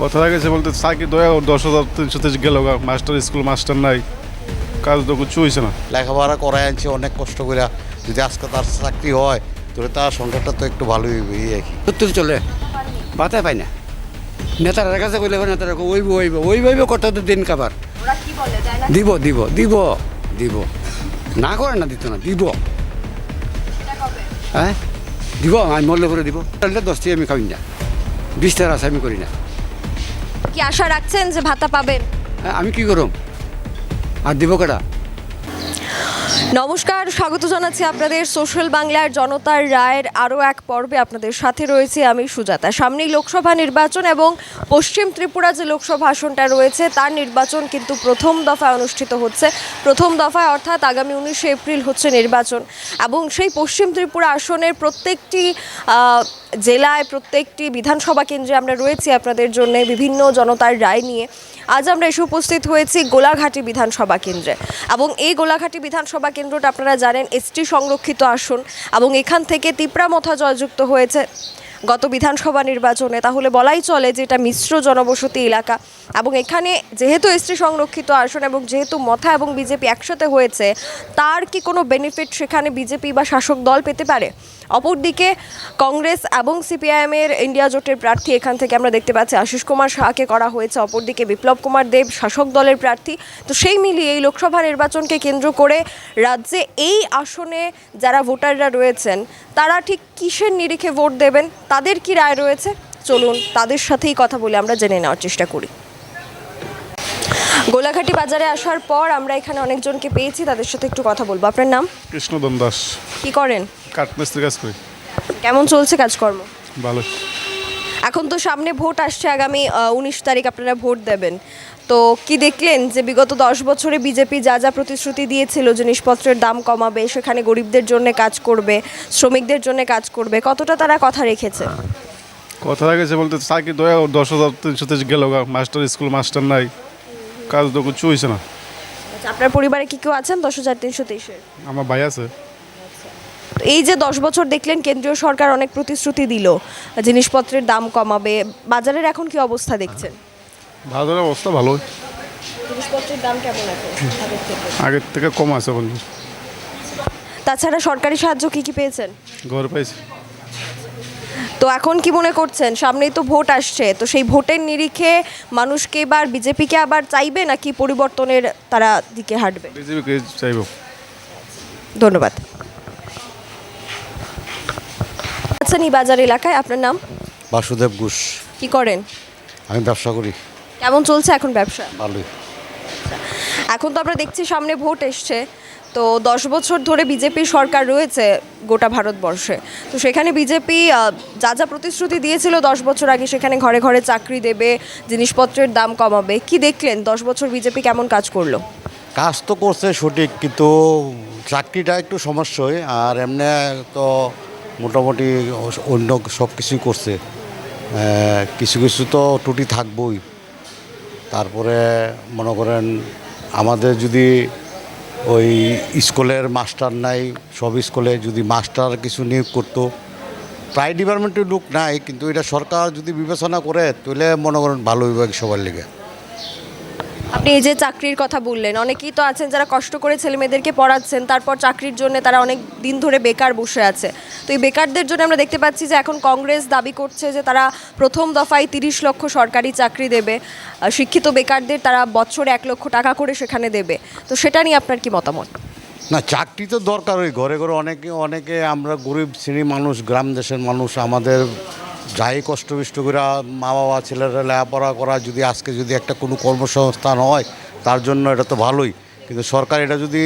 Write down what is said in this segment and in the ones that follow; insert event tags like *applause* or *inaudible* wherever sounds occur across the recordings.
কথা গেছে বলতে চাকরি দয়া দশ হাজার তিনশো তেইশ গেল মাস্টার স্কুল মাস্টার নাই। কাজ তো কিছু হয়েছে না। লেখাপড়া করায় আনছে অনেক কষ্ট করে যদি আজকে তার চাকরি হয় তাহলে তার সংসারটা তো একটু ভালোই এই আর কি। চলে। বাতে পাই না। নেতারা কাছে কইলে নেতারা ওইব ওইব ওই ভাইব কত তো দিন কাবার। ওরা কি বলে দেয় না? দিব দিব দিব দিব। না করে না দিত না দিব। হ্যাঁ? দিব আমি মরলে করে দিব। তাহলে দশটি আমি খাই না। বিশ টাকা আছে আমি করি না। কি আশা রাখছেন যে ভাতা পাবেন? আমি কি করব আর দিব কেটা নমস্কার, স্বাগত জানাচ্ছি আপনাদের সোশ্যাল বাংলার জনতার রায়ের আরও এক পর্বে। আপনাদের সাথে রয়েছে আমি সুজাতা। সামনেই লোকসভা নির্বাচন এবং পশ্চিম ত্রিপুরা যে লোকসভা আসনটা রয়েছে, তার নির্বাচন কিন্তু প্রথম দফায় অনুষ্ঠিত হচ্ছে। প্রথম দফায় অর্থাৎ আগামী উনিশে এপ্রিল হচ্ছে নির্বাচন এবং সেই পশ্চিম ত্রিপুরা আসনের প্রত্যেকটি জেলায় প্রত্যেকটি বিধানসভা কেন্দ্রে আমরা রয়েছি আপনাদের জন্য বিভিন্ন জনতার রায় নিয়ে। আজ আমরা এসে উপস্থিত হয়েছি গোলাঘাটি বিধানসভা কেন্দ্রে এবং এই গোলাঘাটি বিধানসভা কেন্দ্রটা আপনারা জানেন, এসটি সংরক্ষিত আসন এবং এখান থেকে তিপ্রামথা জয়যুক্ত হয়েছে। গত বিধানসভা নির্বাচনে তাহলে বলাই চলে যে এটা মিশ্র জনবসতি এলাকা এবং এখানে যেহেতু এসটি সংরক্ষিত আসন এবং যেহেতু মথা এবং বিজেপি একসাথে হয়েছে, তার কি কোনো বেনিফিট সেখানে বিজেপি বা শাসক দল পেতে পারে? অপরদিকে কংগ্রেস এবং সিপিআইএমের ইন্ডিয়া জোটের প্রার্থী এখান থেকে আমরা দেখতে পাচ্ছি, আশিস কুমার শাহকে করা হয়েছে, অপরদিকে বিপ্লব কুমার দেব শাসক দলের প্রার্থী। তো সেই মিলিয়ে এই লোকসভা নির্বাচনকে কেন্দ্র করে রাজ্যে এই আসনে যারা ভোটাররা রয়েছেন, তারা ঠিক কিসের নিরিখে ভোট দেবেন, তাদের কি রায় রয়েছে? চলুন তাদের সাথেই কথা বলে আমরা জেনে নেওয়ার চেষ্টা করি। গোলাঘাটি বাজারে আসার পর আমরা এখানে অনেকজনকে পেয়েছি তাদের সাথে একটু কথা বলব। আপনার নাম? কৃষ্ণদন দাস। কি করেন? কাঠমিস্ত্রি কাজ করি। কেমন চলছে কাজকর্ম? ভালো। এখন তো সামনে ভোট আসছে আগামী উনিশ তারিখ আপনারা ভোট দেবেন। তো কি দেখলেন যে বিগত দশ বছরে বিজেপি যা যা প্রতিশ্রুতি দিয়েছিল জিনিসপত্রের দাম কমাবে সেখানে গরিবদের জন্য কাজ করবে শ্রমিকদের জন্য কাজ করবে কতটা তারা কথা রেখেছে? কথা গেছে বলতে চাকরি দয়া দশ হাজার তিনশো তেইশ গেল মাস্টার স্কুল মাস্টার নাই। কাজ তো কিছু হয়েছে না। আচ্ছা, আপনার পরিবারে কি কেউ আছেন? দশ হাজার তিনশো তেইশের? আমার ভাই আছে। তো এই যে দশ বছর দেখলেন কেন্দ্রীয় সরকার অনেক প্রতিশ্রুতি দিল জিনিসপত্রের দাম কমাবে বাজারের এখন কি অবস্থা দেখছেন? বাজারের অবস্থা ভালো জিনিসপত্রের দাম কেমন আগের থেকে? আগের থেকে কম আছে এখন। তাছাড়া সরকারি সাহায্য কি কি পেয়েছেন? ঘর পাইছি তো এখন কি মনে করছেন? সামনেই তো ভোট আসছে তো সেই ভোটের নিরিখে মানুষকে এবার বিজেপিকে আবার চাইবে নাকি পরিবর্তনের তারা দিকে হাঁটবে? বিজেপিকে চাইব। ধন্যবাদ। আচ্ছা নি বাজার এলাকায় আপনার নাম? বাসুদেব ঘোষ। কি করেন? আমি ব্যবসা করি। কেমন চলছে এখন ব্যবসা? ভালোই। এখন তো আমরা দেখছি সামনে ভোট এসছে। তো দশ বছর ধরে বিজেপি সরকার রয়েছে গোটা ভারতবর্ষে। তো সেখানে বিজেপি যা যা প্রতিশ্রুতি দিয়েছিল দশ বছর আগে, সেখানে ঘরে ঘরে চাকরি দেবে, জিনিসপত্রের দাম কমাবে। কি দেখলেন? দশ বছর বিজেপি কেমন কাজ করল? কাজ তো করছে সঠিক, কিন্তু চাকরিটা একটু সমস্যাই আর এমনি তো মোটামুটি অন্য সব কিছুই করছে। কিছু কিছু তো ত্রুটি থাকবই। তারপরে মনে করেন আমাদের যদি ওই স্কুলের মাস্টার নাই, সব স্কুলে যদি মাস্টার কিছু নিয়োগ করতো, প্রায় ডিপার্টমেন্টের লোক নাই, কিন্তু এটা সরকার যদি বিবেচনা করে, তাহলে মনে করেন ভালো বিভাগ সবার লেগে। আপনি এই যে চাকরির কথা বললেন, অনেকেই তো আছেন যারা কষ্ট করে ছেলে মেয়েদেরকে পড়াচ্ছেন, তারপর চাকরির জন্য তারা অনেক দিন ধরে বেকার বসে আছে। তো এই বেকারদের জন্য আমরা দেখতে পাচ্ছি যে এখন কংগ্রেস দাবি করছে যে তারা প্রথম দফায় তিরিশ লক্ষ সরকারি চাকরি দেবে শিক্ষিত বেকারদের তারা বছরে এক লক্ষ টাকা করে সেখানে দেবে। তো সেটা নিয়ে আপনার কি মতামত? না, চাকরি তো দরকার ওই ঘরে ঘরে অনেকে অনেকে আমরা গরিব শ্রেণি মানুষ, গ্রাম দেশের মানুষ, আমাদের যাই কষ্ট বিষ্ট করে মা বাবা ছেলেরা লেখাপড়া করা, যদি আজকে যদি একটা কোনো কর্মসংস্থান হয়, তার জন্য এটা তো ভালোই। কিন্তু সরকার এটা যদি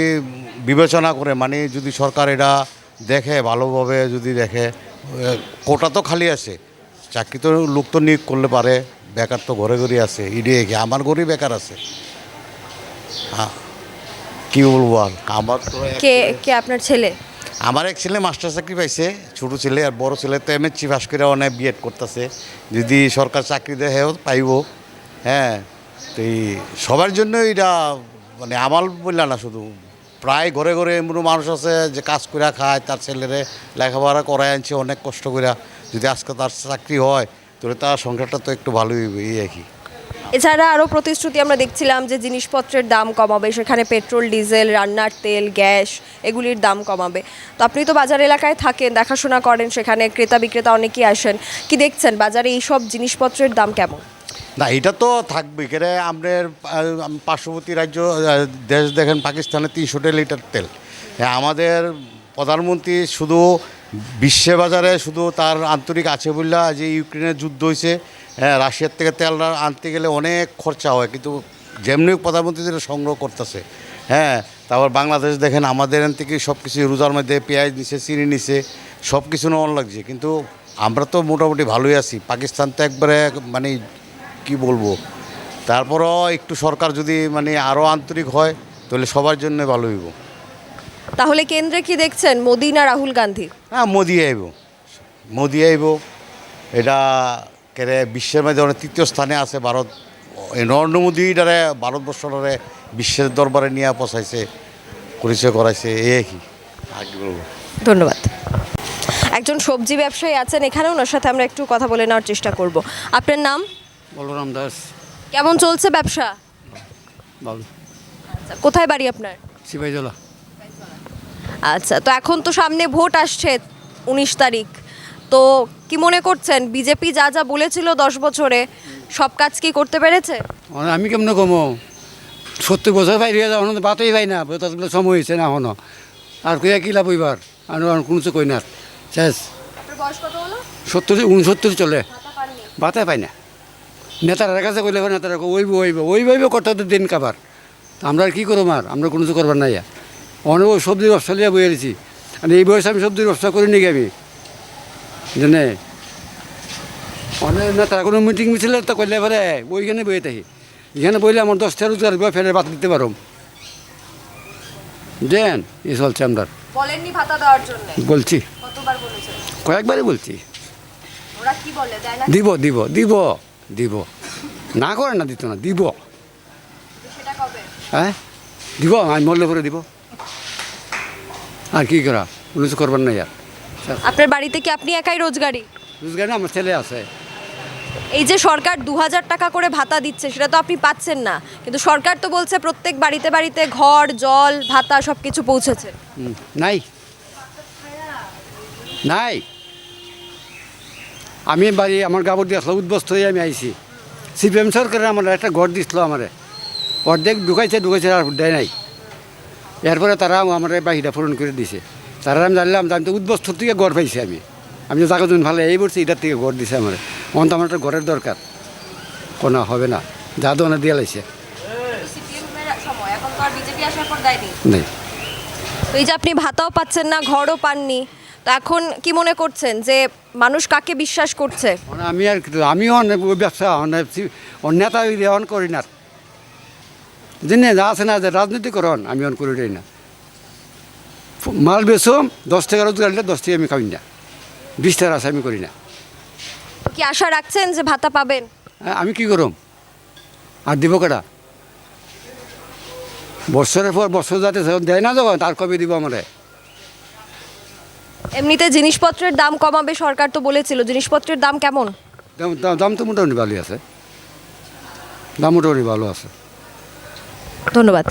বিবেচনা করে মানে যদি সরকার এটা দেখে, ভালোভাবে যদি দেখে কোটা তো খালি আছে। চাকরি তো লোক তো নিয়োগ করলে পারে, বেকার তো ঘরে ঘরে আছে ইডিয়ে কি আমার ঘরেই বেকার আছে। হ্যাঁ কী বলব আর? আমার তো কে কে আপনার ছেলে? আমার এক ছেলে মাস্টার চাকরি পাইছে, ছোটো ছেলে আর বড় ছেলে, তো এম এসসি পাস করে অনেক বিএড করতেছে। যদি সরকার চাকরি দেয় পাইব। হ্যাঁ তো এই সবার জন্য এটা মানে আমার বললাম না শুধু। প্রায় ঘরে ঘরে এমন মানুষ আছে যে কাজ করে খায়, তার ছেলেরে লেখাপড়া করায় আনছে, অনেক কষ্ট করে যদি আজকে তার চাকরি হয়, তাহলে তার সংসারটা তো একটু ভালোই এই আর কি। এছাড়া আরও প্রতিশ্রুতি আমরা দেখছিলাম যে জিনিসপত্রের দাম কমাবে সেখানে পেট্রোল ডিজেল রান্নার তেল গ্যাস এগুলির দাম কমাবে। তো আপনি তো বাজার এলাকায় থাকেন দেখাশোনা করেন সেখানে ক্রেতা বিক্রেতা অনেকেই আসেন। কি দেখছেন বাজারে এই সব জিনিসপত্রের দাম কেমন? না এটা তো থাকবে। কেন আমাদের পার্শ্ববর্তী রাজ্য দেশ দেখেন পাকিস্তানে তিনশো লিটার তেল। হ্যাঁ, আমাদের প্রধানমন্ত্রী শুধু বিশ্ব বাজারে শুধু তার আন্তরিক আছে বললা যে ইউক্রেনের যুদ্ধ হয়েছে। হ্যাঁ রাশিয়ার থেকে তেল আনতে গেলে অনেক খরচা হয় কিন্তু যেমনি প্রধানমন্ত্রী যেটা সংগ্রহ করতেছে হ্যাঁ তারপর বাংলাদেশ দেখেন আমাদের এখান থেকে সব কিছু রোজার মধ্যে পেঁয়াজ নিছে চিনি নিছে সব কিছু নেওয়ার লাগছে কিন্তু আমরা তো মোটামুটি ভালোই আছি পাকিস্তান তো একবারে মানে কি বলব তারপরও একটু সরকার যদি মানে আরও আন্তরিক হয় তাহলে সবার জন্য ভালো হইব। তাহলে কেন্দ্রে কি দেখছেন মোদি না রাহুল গান্ধী? হ্যাঁ মোদি আইব মোদি আইব এটা কেরে বিশ্বের মধ্যে অনেক তৃতীয় স্থানে আছে ভারত। এই নরেন্দ্র মোদী দ্বারা ভারতবর্ষরে বিশ্বের দরবারে নিয়ে পৌঁছাইছে পরিচয় করাইছে এই কি? আর কি বলব? ধন্যবাদ। একজন সবজি ব্যবসায়ী আছেন এখানে ওনার সাথে আমরা একটু কথা বলে নেওয়ার চেষ্টা করব। আপনার নাম? বলরাম দাস। কেমন চলছে ব্যবসা? ভালো। আচ্ছা কোথায় বাড়ি আপনার? সিপাহীজলা আচ্ছা তো এখন তো সামনে ভোট আসছে উনিশ তারিখ। তো কি মনে করছেন? বিজেপি যা যা বলেছিল দশ বছরে সব কাজ কি করতে পেরেছে? আমি কেমন কমো? সত্তর বছর পাই রিয়া যাওয়া বাতই পাই না ততগুলো সময় হয়েছে না এখনও। আর কইয়া কি লাভ হইবার? আর কোনো কিছু কই না। শেষ। সত্তর উনসত্তর চলে। বাতে পাই না। নেতারা কাছে কইলে নেতারা ওইব ওইব ওইব ওইব করতে তো দিন কাবার। আমরা আর কী করব আর? আমরা কোনো কিছু করবার নাই অনেক সবজির ব্যবসা লিয়ে বই আর এই বয়সে আমি সবজির ব্যবসা করি নাকি আমি? জানে? অনেক নেতারা কোনো মিটিং মিছিল তো করলে এবারে ওইখানে বইয়ে থাকি। এখানে বইলে আমার দশটা রোজগার বা ফেরে বাদ দিতে পারো দেন এই চলছে আমরা বলছি। কয়েকবারই বলছি। না দিব দিব দিব দিব। না করে না দিত না দিব। হ্যাঁ? দিব আমি মরলে করে দিব। আর কি করা? কোনো কিছু করবার নাই আর। আপনার বাড়িতে কি আপনি একাই রোজগারি? রোজগার আমার ছেলে আছে। এই যে সরকার দু হাজার টাকা করে ভাতা দিচ্ছে সেটা তো আপনি পাচ্ছেন না। কিন্তু সরকার তো বলছে প্রত্যেক বাড়িতে বাড়িতে ঘর জল ভাতা সব কিছু পৌঁছেছে নাই। নাই। আমি বাড়ি আমার গাবর দিয়ে উদ্বস্ত হয়ে আমি আইছি। সিপিএম সরকারের আমার একটা ঘর দিছিল আমারে। অর্ধেক ঢুকাইছে ঢুকাইছে আর দেয় নাই। এরপরে তারা আমার বাহিরা পূরণ করে দিছে। তারা আমি জানলাম আমি তো উদ্বস্ত থেকে গড় পাইছি আমি। আমি তো জায়গা ভালো এই বলছি এটার থেকে ঘর দিছে আমার। অন্ত আমার একটা ঘরের দরকার। কোনো হবে না। যা দোনা দিয়ে লাইছে। নেই। এই যে আপনি ভাতাও পাচ্ছেন না ঘরও পাননি তো এখন কি মনে করছেন যে মানুষ কাকে বিশ্বাস করছে? মানে আমি আর আমিও অনেক ব্যবসা অনেক নেতা অন করি না। জেনে যা আছে না যে রাজনীতি করন আমি অন করি না। মাল বেচম দশ টাকা রোজগার হলে দশ টাকা আমি খাই না। বিশ টাকা আছে আমি করি না। কি আশা রাখছেন যে ভাতা পাবেন? হ্যাঁ, আমি কি করম? আর দিব কেটা বছরের পর বছর যাতে দেয় না যখন তার কবে দিব আমারে? এমনিতে জিনিসপত্রের দাম কমাবে সরকার তো বলেছিল। জিনিসপত্রের দাম কেমন? দাম তো মোটামুটি ভালোই আছে। দাম মোটামুটি ভালো আছে। ধন্যবাদ।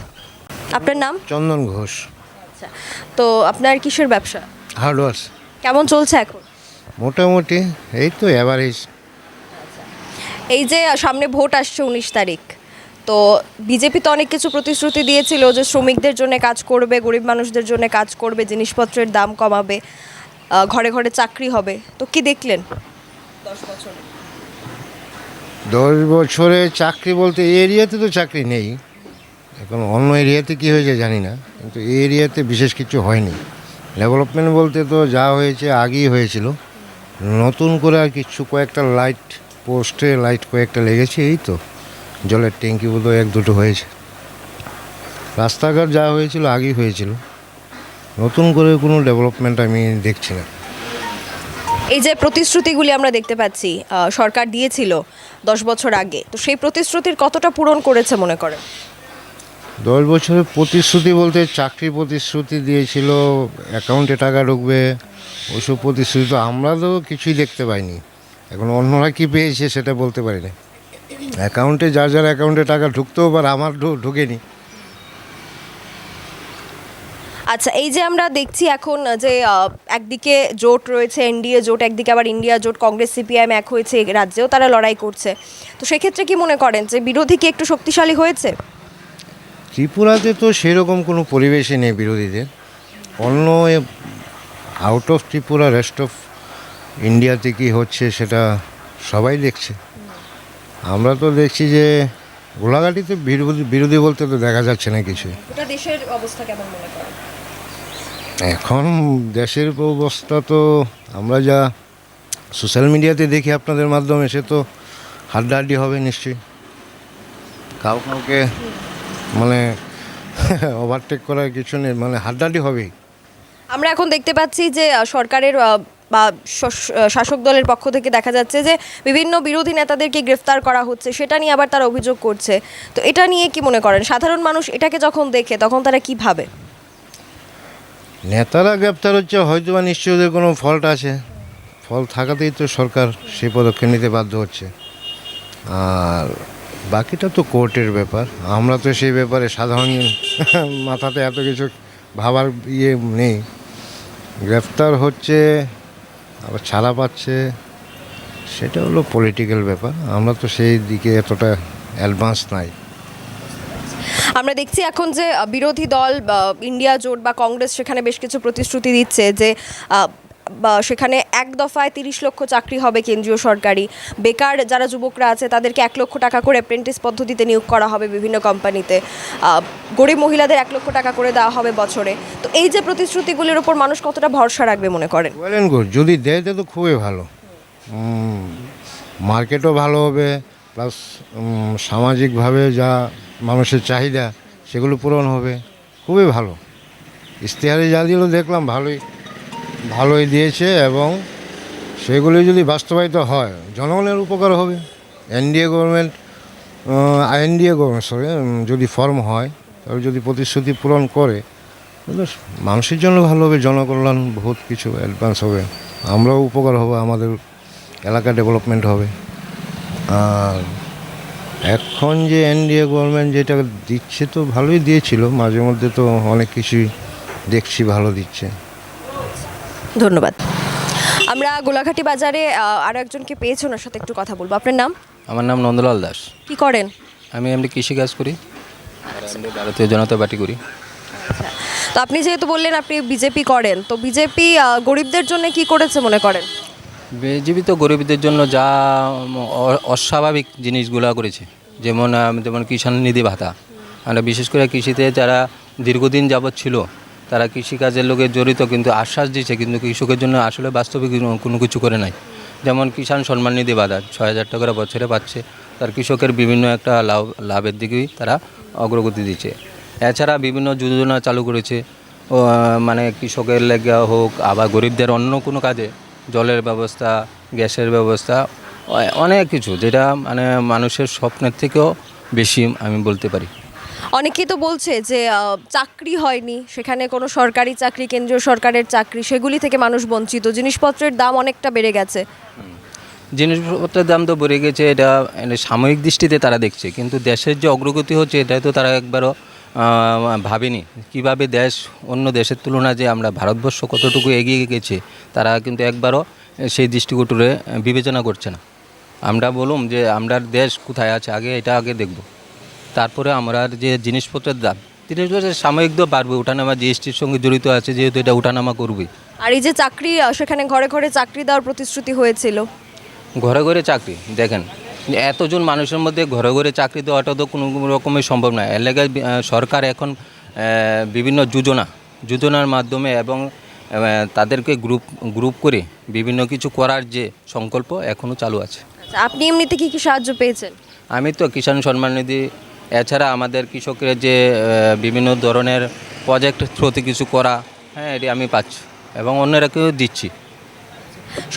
আপনার নাম? চন্দন ঘোষ। আচ্ছা তো আপনার কিসের ব্যবসা? হার্ডওয়ার্স। কেমন চলছে এখন? মোটামুটি এই তো অ্যাভারেজ এই যে সামনে ভোট আসছে উনিশ তারিখ তো বিজেপি তো অনেক কিছু প্রতিশ্রুতি দিয়েছিল যে শ্রমিকদের জন্য কাজ করবে গরিব মানুষদের জন্য কাজ করবে জিনিসপত্রের দাম কমাবে ঘরে ঘরে চাকরি হবে তো কি দেখলেন দশ বছর? দশ বছরে চাকরি বলতে এরিয়াতে তো চাকরি নেই। এখন অন্য এরিয়াতে কী হয়েছে জানি না, কিন্তু এই এরিয়াতে বিশেষ কিছু হয়নি। ডেভেলপমেন্ট বলতে তো যা হয়েছে আগেই হয়েছিল। নতুন করে আর কিছু কয়েকটা লাইট পোস্টে লাইট কয়েকটা লেগেছে, এই তো। জলের ট্যাঙ্কি বোধহয় এক দুটো হয়েছে। রাস্তাঘাট যা হয়েছিল আগেই হয়েছিল। নতুন করে কোনো ডেভেলপমেন্ট আমি দেখছি না। এই যে প্রতিশ্রুতিগুলি আমরা দেখতে পাচ্ছি সরকার দিয়েছিল দশ বছর আগে, তো সেই প্রতিশ্রুতির কতটা পূরণ করেছে মনে করেন? দশ বছরের প্রতিশ্রুতি বলতে চাকরির প্রতিশ্রুতি দিয়েছিল অ্যাকাউন্টে টাকা ঢুকবে ওইসব প্রতিশ্রুতি তো আমরা তো কিছুই দেখতে পাইনি। এখন অন্যরা কী পেয়েছে সেটা বলতে পারি না অ্যাকাউন্টে যার যার অ্যাকাউন্টে টাকা ঢুকতেও পারে আমার ঢুকেনি। আচ্ছা এই যে আমরা দেখছি এখন যে একদিকে জোট রয়েছে, এনডিএ জোট, একদিকে আবার ইন্ডিয়া জোট, কংগ্রেস, সিপিআইএম এক হয়েছে রাজ্যেও তারা লড়াই করছে। তো সেক্ষেত্রে কি মনে করেন যে বিরোধী কি একটু শক্তিশালী হয়েছে? ত্রিপুরাতে তো সেরকম কোনো পরিবেশই নেই বিরোধীদের। অন্য out of Tripura rest of ইন্ডিয়াতে কি হচ্ছে সেটা সবাই দেখছে। আমরা তো দেখছি যে গোলাঘাটিতে বিরোধী বিরোধী বলতে তো দেখা যাচ্ছে না কিছু। দেশের অবস্থা কেমন মনে করেন? এখন দেশের অবস্থা তো আমরা যা সোশ্যাল মিডিয়াতে দেখি আপনাদের মাধ্যমে সে তো হাড্ডাহাড্ডি হবে নিশ্চয়ই। কাউ কাউকে মানে *laughs* ওভারটেক করার কিছু নেই মানে হাড্ডাহাড্ডি হবেই। আমরা এখন দেখতে পাচ্ছি যে সরকারের বা শাসক দলের পক্ষ থেকে দেখা যাচ্ছে যে বিভিন্ন বিরোধী নেতাদেরকে গ্রেফতার করা হচ্ছে সেটা নিয়ে আবার তারা অভিযোগ করছে। তো এটা নিয়ে কি মনে করেন? সাধারণ মানুষ এটাকে যখন দেখে তখন তারা কি ভাবে? নেতারা গ্রেপ্তার হচ্ছে হয়তো বা নিশ্চয়ই ওদের কোনো ফল্ট আছে। ফল থাকাতেই তো সরকার সেই পদক্ষেপ নিতে বাধ্য হচ্ছে। আর বাকিটা তো কোর্টের ব্যাপার। আমরা তো সেই ব্যাপারে সাধারণ *laughs* মাথাতে এত কিছু ভাবার ইয়ে নেই। গ্রেফতার হচ্ছে, আবার ছাড়া পাচ্ছে, সেটা হলো পলিটিক্যাল ব্যাপার। আমরা তো সেই দিকে এতটা অ্যাডভান্স নাই। আমরা দেখছি এখন যে বিরোধী দল ইন্ডিয়া জোট বা কংগ্রেস সেখানে বেশ কিছু প্রতিশ্রুতি দিচ্ছে যে সেখানে এক দফায় তিরিশ লক্ষ চাকরি হবে কেন্দ্রীয় সরকারি। বেকার যারা যুবকরা আছে, তাদেরকে এক লক্ষ টাকা করে অ্যাপ্রেন্টিস পদ্ধতিতে নিয়োগ করা হবে বিভিন্ন কোম্পানিতে। গরিব মহিলাদের এক লক্ষ টাকা করে দেওয়া হবে বছরে। তো এই যে প্রতিশ্রুতিগুলির উপর মানুষ কতটা ভরসা রাখবে মনে করেন? গুড যদি দেয় তো খুবই ভালো। মার্কেটও ভালো হবে প্লাস সামাজিকভাবে যা মানুষের চাহিদা, সেগুলো পূরণ হবে। খুবই ভালো। ইশতেহারে যা দিল দেখলাম, ভালোই। ভালোই দিয়েছে এবং সেগুলি যদি বাস্তবায়িত হয়, জনগণের উপকার হবে। NDA government NDA government sorry যদি ফর্ম হয়, তাহলে যদি প্রতিশ্রুতি পূরণ করে, তাহলে মানুষের জন্য ভালো হবে, জনকল্যাণ বহুত কিছু অ্যাডভান্স হবে। আমরাও উপকার হবে, আমাদের এলাকা ডেভেলপমেন্ট হবে। আর এখন যে এনডিএ গভর্নমেন্ট যেটা দিচ্ছে তো ভালোই দিয়েছিল, মাঝে মধ্যে তো অনেক কিছুই দেখছি, ভালো দিচ্ছে। ধন্যবাদ। আমরা গোলাঘাটি বাজারে আরও একজনকে পেয়েছি ওনার সাথে একটু কথা বলব। আপনার নাম? আমার নাম নন্দলাল দাস। কি করেন? আমি এমনি কৃষিকাজ করি। ভারতীয় জনতা পার্টি করি। তো আপনি যেহেতু বললেন আপনি বিজেপি করেন তো বিজেপি গরিবদের জন্য কি করেছে মনে করেন? বিজেপি তো গরিবদের জন্য যা অস্বাভাবিক জিনিসগুলো করেছে। যেমন যেমন কিষাণ নিধি ভাতা। আমরা বিশেষ করে কৃষিতে যারা দীর্ঘদিন যাবৎ ছিল তারা কৃষিকাজের লোকে জড়িত, কিন্তু আশ্বাস দিচ্ছে কিন্তু কৃষকের জন্য আসলে বাস্তবে কোনো- কিছু করে নাই। যেমন কিষাণ সম্মান নিধি ভাতা ছয় হাজার টাকা করে বছরে পাচ্ছে, তার কৃষকের বিভিন্ন একটা লাভ, লাভের দিকেই তারা অগ্রগতি দিচ্ছে। এছাড়া বিভিন্ন যোজনা চালু করেছে মানে কৃষকের লেগে হোক, আবার গরিবদের অন্য কোনো কাজে, জলের ব্যবস্থা, গ্যাসের ব্যবস্থা অনেক কিছু, যেটা মানে মানুষের স্বপ্নের থেকেও বেশি আমি বলতে পারি। অনেকেই তো বলছে যে চাকরি হয়নি, সেখানে কোনো সরকারি চাকরি, কেন্দ্রীয় সরকারের চাকরি, সেগুলি থেকে মানুষ বঞ্চিত। জিনিসপত্রের দাম অনেকটা বেড়ে গেছে। জিনিসপত্রের দাম তো বেড়ে গেছে, এটা সাময়িক দৃষ্টিতে তারা দেখছে, কিন্তু দেশের যে অগ্রগতি হচ্ছে এটা তো তারা একবারও ভাবেনি। কীভাবে দেশ, অন্য দেশের তুলনায় যে আমরা ভারতবর্ষ কতটুকু এগিয়ে গেছে, তারা কিন্তু একবারও সেই দৃষ্টিকোটরে বিবেচনা করছে না। আমরা বলুম যে, আমরা দেশ কোথায় আছে, আগে এটা আগে দেখব। তারপরে আমরা যে জিনিসপত্রের দাম জিনিসপত্রের সাময়িক তো বাড়বে ওঠানামা জিএসটির সঙ্গে জড়িত আছে যেহেতু এটা ওঠানামা করবেই আর এই যে চাকরি সেখানে ঘরে ঘরে চাকরি দেওয়ার প্রতিশ্রুতি হয়েছিল? ঘরে ঘরে চাকরি দেখেন এতজন মানুষের মধ্যে ঘরে ঘরে চাকরি দেওয়াটা তো কোনো রকমের সম্ভব নয়। এলাকায় সরকার এখন বিভিন্ন যোজনা যোজনার মাধ্যমে এবং তাদেরকে গ্রুপ গ্রুপ করে বিভিন্ন কিছু করার যে সংকল্প এখনও চালু আছে। আচ্ছা, আপনি এমনিতে কি কি সাহায্য পেয়েছেন? আমি তো কিষাণ সম্মান নিধি এছাড়া আমাদের কৃষকের যে বিভিন্ন ধরনের প্রজেক্ট থ্রুতে কিছু করা হ্যাঁ এটি আমি পাচ্ছি এবং অন্যরাকেও দিচ্ছি।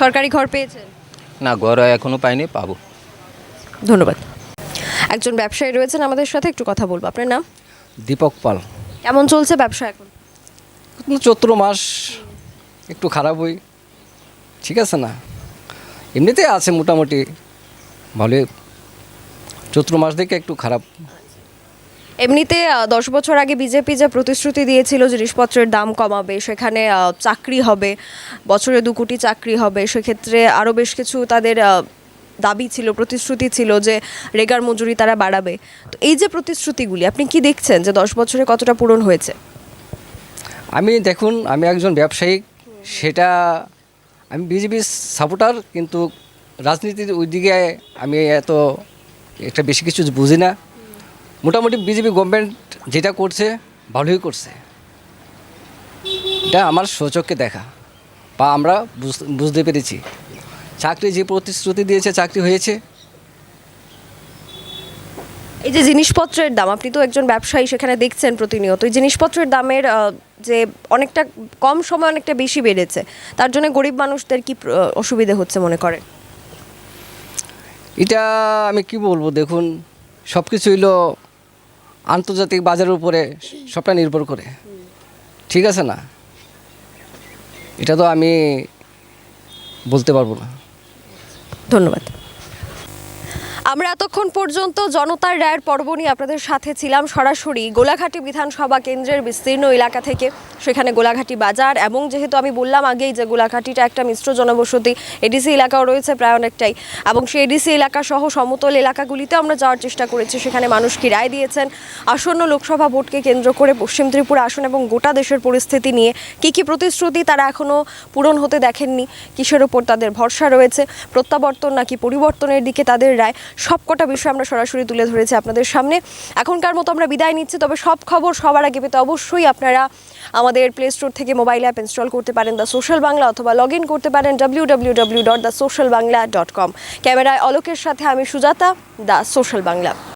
সরকারি ঘর পেয়েছেন? না ঘর এখনও পাইনি পাবো। ধন্যবাদ। একজন ব্যবসায়ী রয়েছেন আমাদের সাথে একটু কথা বলব। আপনার নাম? দীপক পাল। কেমন চলছে ব্যবসা এখন? চৈত্র মাস একটু খারাপই ঠিক আছে না? এমনিতে আছে মোটামুটি ভালোই। চৈত্র মাস থেকে একটু খারাপ। এমনিতে দশ বছর আগে বিজেপি যে প্রতিশ্রুতি দিয়েছিল জিনিসপত্রের দাম কমাবে, সেখানে চাকরি হবে, বছরে দু কোটি চাকরি হবে, সেক্ষেত্রে আরও বেশ কিছু তাদের দাবি ছিল, প্রতিশ্রুতি ছিল যে রেগার মজুরি তারা বাড়াবে। তো এই যে প্রতিশ্রুতিগুলি, আপনি কি দেখছেন যে দশ বছরে কতটা পূরণ হয়েছে? আমি দেখুন, আমি একজন ব্যবসায়িক সেটা আমি বিজেপি সাপোর্টার, কিন্তু রাজনীতির ওই দিকে আমি এত একটা বেশি কিছু বুঝি না। মোটামুটি বিজেপি গভর্নমেন্ট যেটা করছে ভালোই করছে। এটা আমার সচক্ষে দেখা বা আমরা বুঝ- বুঝতে পেরেছি। চাকরি যে প্রতিশ্রুতি দিয়েছে চাকরি হয়েছে। এই যে জিনিসপত্রের দাম আপনি তো একজন ব্যবসায়ী সেখানে দেখছেন প্রতিনিয়ত। এই জিনিসপত্রের দামের যে অনেকটা কম সময় অনেকটা বেশি বেড়েছে তার জন্য গরিব মানুষদের কি অসুবিধে হচ্ছে মনে করেন? এটা আমি কি বলব দেখুন সব কিছু হইল আন্তর্জাতিক বাজারের উপরে সবটা নির্ভর করে। ঠিক আছে না? এটা তো আমি বলতে পারব না। ধন্যবাদ। আমরা এতক্ষণ পর্যন্ত জনতার রায়ের পর্ব নিয়ে আপনাদের সাথে ছিলাম। সরাসরি গোলাঘাটি বিধানসভা কেন্দ্রের বিস্তীর্ণ এলাকা থেকে। সেখানে গোলাঘাটি বাজার এবং যেহেতু আমি বললাম আগেই যে গোলাঘাটিটা একটা মিশ্র জনবসতি, এডিসি এলাকাও রয়েছে প্রায় অনেকটাই। এবং সেই এডিসি এলাকা সহ সমতল এলাকাগুলিতে আমরা যাওয়ার চেষ্টা করেছি। সেখানে মানুষ কি রায় দিয়েছেন? আসন্ন লোকসভা ভোটকে কেন্দ্র করে পশ্চিম ত্রিপুরা আসন এবং গোটা দেশের পরিস্থিতি নিয়ে কি কি প্রতিশ্রুতি তারা এখনও পূরণ হতে দেখেননি? কিসের ওপর তাদের ভরসা রয়েছে? প্রত্যাবর্তন নাকি পরিবর্তনের দিকে তাদের রায়? সবকটা বিষয় আমরা সরাসরি তুলে ধরেছি আপনাদের সামনে। এখনকার মতো আমরা বিদায় নিচ্ছি, তবে সব খবর সবার আগে পেতে অবশ্যই আপনারা আমাদের প্লে স্টোর থেকে মোবাইল অ্যাপ ইনস্টল করতে পারেন দ্য সোশ্যাল বাংলা অথবা লগ ইন করতে পারেন W dot the social Bangla dot com ক্যামেরায় অলোকের সাথে আমি সুজাতা দ্য সোশ্যাল বাংলা